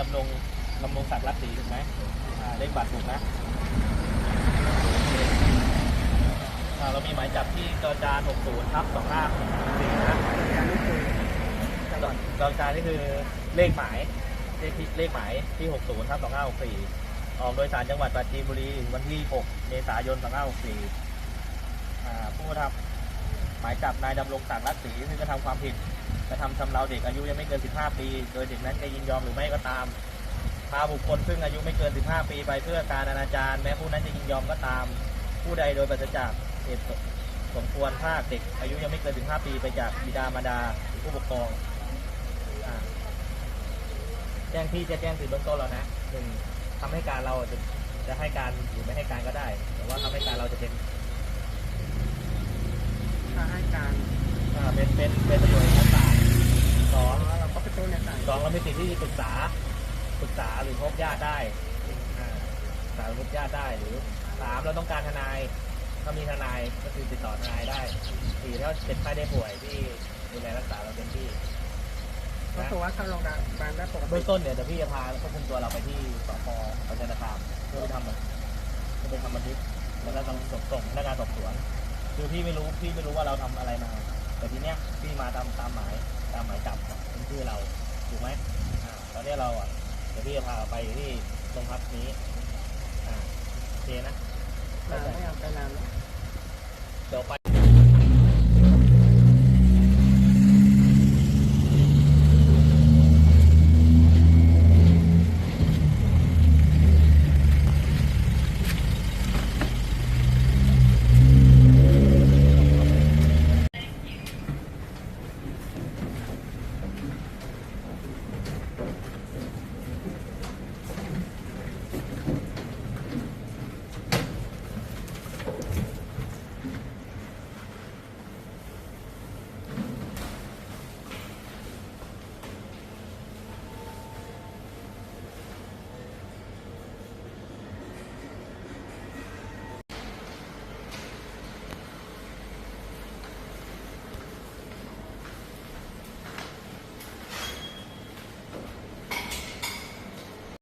ลำนงลำนงศักดิ์รัตสีถูกไหมอ่าเลขบัตรถูกนะเรามีหมายจับที่จอจาน60ทับ2564นะจอจอจานนี่คือเลขหมายเลขที่เลขหมายที่60ทับ2564ออกโดยสารจังหวัดปราจีนบุรีวันที่6เมษายน2564อ่ผู้กระทำหมายจับนายดำรงศักดิ์รัตน์ศรีซึ่งกระทำความผิด กระทำชำเราเด็กอายุยังไม่เกิน 15 ปี โดยเด็กนั้นจะยินยอมหรือไม่ก็ตาม พาบุคคลซึ่งอายุไม่เกิน 15 ปีไปเพื่อการอนาจารแม้ผู้นั้นจะยินยอมก็ตาม ผู้ใดโดยปราศจากเหตุสมควรพาเด็กอายุยังไม่เกิน 15 ปีไปจากบิดามารดาหรือผู้ปกครองแจ้งที่จะแจ้งสิทธิเบื้องต้นแล้วนะหนึ่งทำให้การเราจะจะให้การหรือไม่ให้การก็ได้ แต่ว่าทำให้การเราจะเป็น ถ้าให้การ อ่าเป็นเป็นเป็นประโยชน์ในชั้นศาลสอง เราก็ไปตู้ในศาล สอง เรามีสิทธิ์ที่ปรึกษาปรึกษาหรือพบญาติได้อ่าปรึกษาหรือพบญาติได้หรือสามเราต้องการทนายถ้ามีทนายก็คือติดต่อทนายได้สี่ถ้าเจ็บไข้ได้ป่วยที่ดูแลรักษาเราเต็มที่ก็คือว่าเข้าโรงพยาบาลได้ปกติเบื้องต้นเนี่ยเดี๋ยวพี่จะพาควบคุมตัวเราไปที่สพประจันตคามเพื่อไปทำมันเพื่อไปทำบันทึกแล้วก็ต้องส่งส่งพนักงานสอบสวน คือพี่ไม่รู้พี่ไม่รู้ว่าเราทำอะไรมา แต่ทีเนี้ยพี่มาตามตามหมายะเดี๋ยวพี่จะพาไปที่โรงพักนี้ อ่าโอเคนะ ไม่เอาไปนานแล้ว